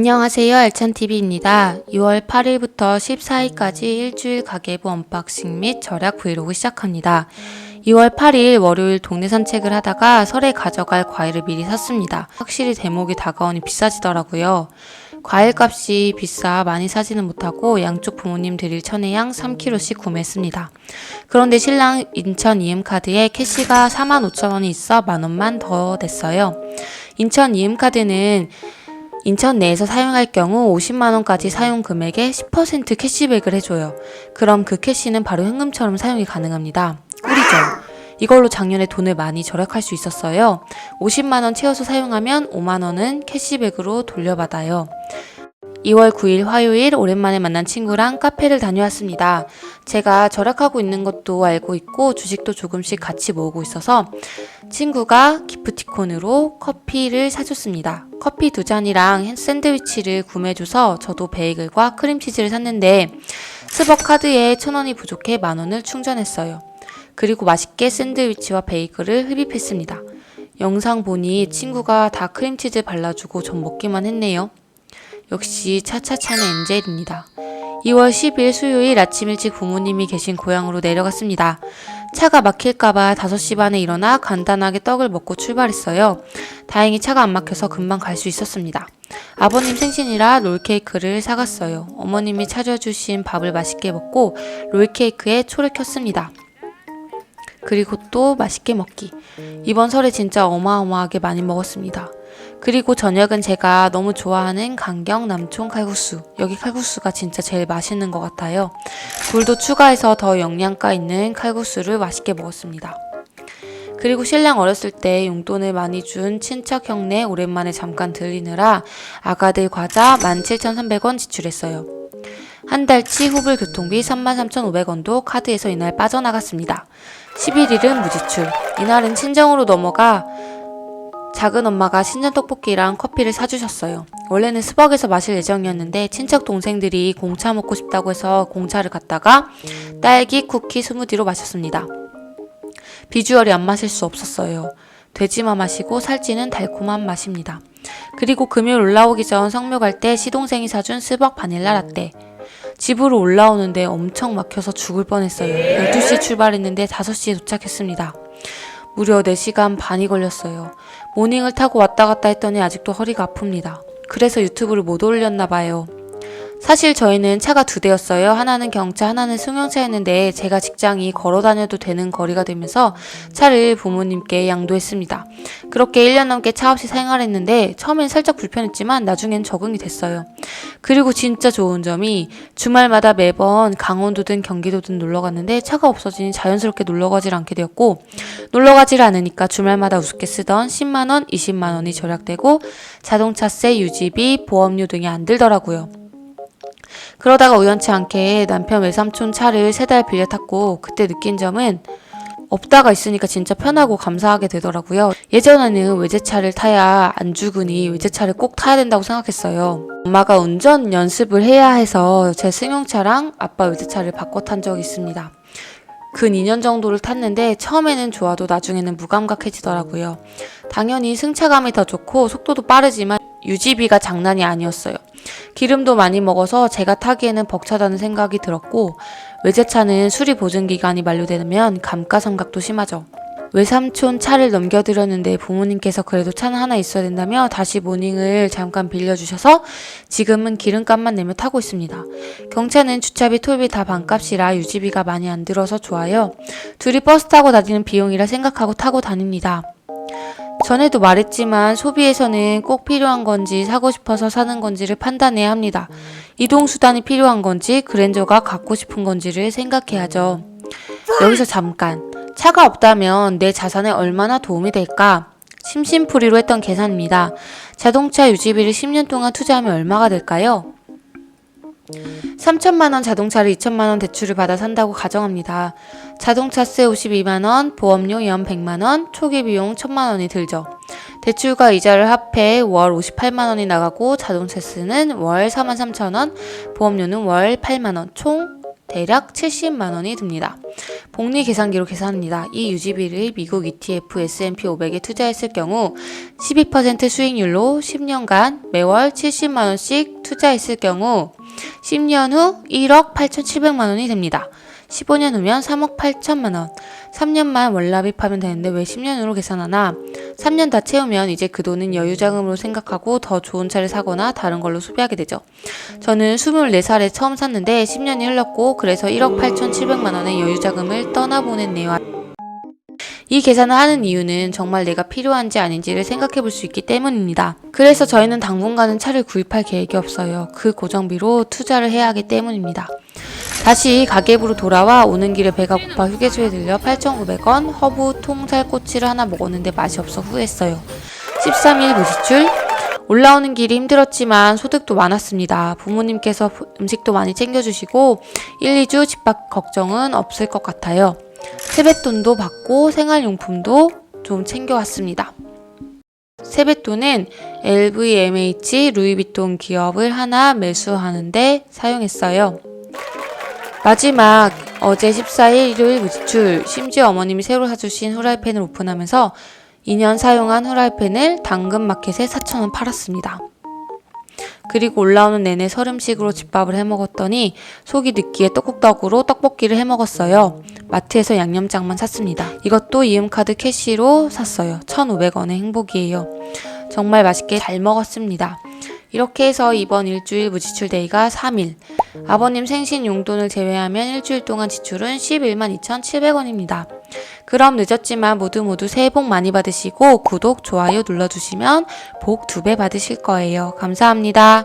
안녕하세요. 알찬TV입니다. 2월 8일부터 14일까지 일주일 가계부 언박싱 및 절약 브이로그 시작합니다. 2월 8일 월요일 동네 산책을 하다가 설에 가져갈 과일을 미리 샀습니다. 확실히 대목이 다가오니 비싸지더라고요. 과일 값이 비싸 많이 사지는 못하고 양쪽 부모님 드릴 천혜향 3kg씩 구매했습니다. 그런데 신랑 인천 EM카드에 캐시가 45,000원이 있어 만원만 더 냈어요. 인천 EM카드는 인천 내에서 사용할 경우 50만원까지 사용 금액에 10% 캐시백을 해줘요. 그럼 그 캐시는 바로 현금처럼 사용이 가능합니다. 꿀이죠. 이걸로 작년에 돈을 많이 절약할 수 있었어요. 50만원 채워서 사용하면 5만원은 캐시백으로 돌려받아요. 2월 9일 화요일 오랜만에 만난 친구랑 카페를 다녀왔습니다. 제가 절약하고 있는 것도 알고 있고 주식도 조금씩 같이 모으고 있어서 친구가 기프티콘으로 커피를 사줬습니다. 커피 두 잔이랑 샌드위치를 구매해줘서 저도 베이글과 크림치즈를 샀는데 스벅 카드에 천 원이 부족해 만 원을 충전했어요. 그리고 맛있게 샌드위치와 베이글을 흡입했습니다. 영상 보니 친구가 다 크림치즈 발라주고 전 먹기만 했네요. 역시 차차차는 엔젤입니다. 2월 10일 수요일 아침 일찍 부모님이 계신 고향으로 내려갔습니다. 차가 막힐까봐 5시 반에 일어나 간단하게 떡을 먹고 출발했어요. 다행히 차가 안 막혀서 금방 갈 수 있었습니다. 아버님 생신이라 롤케이크를 사갔어요. 어머님이 차려주신 밥을 맛있게 먹고 롤케이크에 초를 켰습니다. 그리고 또 맛있게 먹기. 이번 설에 진짜 어마어마하게 많이 먹었습니다. 그리고 저녁은 제가 너무 좋아하는 강경 남촌 칼국수. 여기 칼국수가 진짜 제일 맛있는 것 같아요. 굴도 추가해서 더 영양가 있는 칼국수를 맛있게 먹었습니다. 그리고 신랑 어렸을 때 용돈을 많이 준 친척 형네 오랜만에 잠깐 들리느라 아가들 과자 17,300원 지출했어요. 한 달치 후불 교통비 33,500원도 카드에서 이날 빠져나갔습니다. 11일은 무지출. 이날은 친정으로 넘어가 작은 엄마가 신전 떡볶이랑 커피를 사주셨어요. 원래는 스벅에서 마실 예정이었는데 친척 동생들이 공차 먹고 싶다고 해서 공차를 갔다가 딸기 쿠키 스무디로 마셨습니다. 비주얼이 안 마실 수 없었어요. 돼지만 마시고 살찌는 달콤한 맛입니다. 그리고 금요일 올라오기 전 성묘 갈 때 시동생이 사준 스벅 바닐라 라떼. 집으로 올라오는데 엄청 막혀서 죽을 뻔했어요. 12시 출발했는데 5시에 도착했습니다. 무려 4시간 반이 걸렸어요. 모닝을 타고 왔다 갔다 했더니 아직도 허리가 아픕니다. 그래서 유튜브를 못 올렸나 봐요. 사실 저희는 차가 두 대였어요. 하나는 경차, 하나는 승용차였는데 제가 직장이 걸어 다녀도 되는 거리가 되면서 차를 부모님께 양도했습니다. 그렇게 1년 넘게 차 없이 생활했는데 처음엔 살짝 불편했지만 나중엔 적응이 됐어요. 그리고 진짜 좋은 점이 주말마다 매번 강원도든 경기도든 놀러 갔는데 차가 없어지니 자연스럽게 놀러 가질 않게 되었고 놀러 가질 않으니까 주말마다 우습게 쓰던 10만 원, 20만 원이 절약되고 자동차세, 유지비, 보험료 등이 안 들더라고요. 그러다가 우연치 않게 남편 외삼촌 차를 세 달 빌려 탔고 그때 느낀 점은 없다가 있으니까 진짜 편하고 감사하게 되더라고요. 예전에는 외제차를 타야 안 죽으니 외제차를 꼭 타야 된다고 생각했어요. 엄마가 운전 연습을 해야 해서 제 승용차랑 아빠 외제차를 바꿔 탄 적이 있습니다. 근 2년 정도를 탔는데 처음에는 좋아도 나중에는 무감각해지더라고요. 당연히 승차감이 더 좋고 속도도 빠르지만 유지비가 장난이 아니었어요. 기름도 많이 먹어서 제가 타기에는 벅차다는 생각이 들었고 외제차는 수리 보증 기간이 만료되면 감가상각도 심하죠. 외삼촌 차를 넘겨드렸는데 부모님께서 그래도 차는 하나 있어야 된다며 다시 모닝을 잠깐 빌려주셔서 지금은 기름값만 내며 타고 있습니다. 경차는 주차비, 톨비 다 반값이라 유지비가 많이 안 들어서 좋아요. 둘이 버스 타고 다니는 비용이라 생각하고 타고 다닙니다. 전에도 말했지만 소비에서는 꼭 필요한 건지 사고 싶어서 사는 건지를 판단해야 합니다. 이동수단이 필요한 건지 그랜저가 갖고 싶은 건지를 생각해야죠. 여기서 잠깐. 차가 없다면 내 자산에 얼마나 도움이 될까? 심심풀이로 했던 계산입니다. 자동차 유지비를 10년 동안 투자하면 얼마가 될까요? 3천만 원 자동차를 2천만 원 대출을 받아 산다고 가정합니다. 자동차세 52만 원, 보험료 연 100만 원, 초기 비용 1천만 원이 들죠. 대출과 이자를 합해 월 58만 원이 나가고 자동차세는 월 4만 3천 원, 보험료는 월 8만 원, 총 대략 70만 원이 듭니다. 복리 계산기로 계산합니다. 이 유지비를 미국 ETF S&P 500에 투자했을 경우 12% 수익률로 10년간 매월 70만 원씩 투자했을 경우 10년 후 1억 8,700만 원이 됩니다. 15년 후면 3억 8천만 원. 3년만 월납입하면 되는데 왜 10년 후로 계산하나? 3년 다 채우면 이제 그 돈은 여유자금으로 생각하고 더 좋은 차를 사거나 다른 걸로 소비하게 되죠. 저는 24살에 처음 샀는데 10년이 흘렀고 그래서 1억 8,700만 원의 여유자금을 떠나보냈네요. 이 계산을 하는 이유는 정말 내가 필요한지 아닌지를 생각해 볼 수 있기 때문입니다. 그래서 저희는 당분간은 차를 구입할 계획이 없어요. 그 고정비로 투자를 해야 하기 때문입니다. 다시 가계부로 돌아와 오는 길에 배가 고파 휴게소에 들려 8,900원 허브 통살꼬치를 하나 먹었는데 맛이 없어 후회했어요. 13일 무지출 올라오는 길이 힘들었지만 소득도 많았습니다. 부모님께서 음식도 많이 챙겨주시고 1, 2주 집밖 걱정은 없을 것 같아요. 세뱃돈도 받고 생활용품도 좀 챙겨왔습니다. 세뱃돈은 LVMH 루이비통 기업을 하나 매수하는데 사용했어요. 마지막 어제 14일 일요일 무지출 심지어 어머님이 새로 사주신 후라이팬을 오픈하면서 2년 사용한 후라이팬을 당근마켓에 4,000원 팔았습니다. 그리고 올라오는 내내 설음식으로 집밥을 해 먹었더니 속이 느끼해 떡국떡으로 떡볶이를 해 먹었어요. 마트에서 양념장만 샀습니다. 이것도 이음카드 캐시로 샀어요. 1,500원의 행복이에요. 정말 맛있게 잘 먹었습니다. 이렇게 해서 이번 일주일 무지출 데이가 3일. 아버님 생신 용돈을 제외하면 일주일 동안 지출은 11만 2,700원입니다. 그럼 늦었지만 모두 모두 새해 복 많이 받으시고 구독, 좋아요 눌러주시면 복 두 배 받으실 거예요. 감사합니다.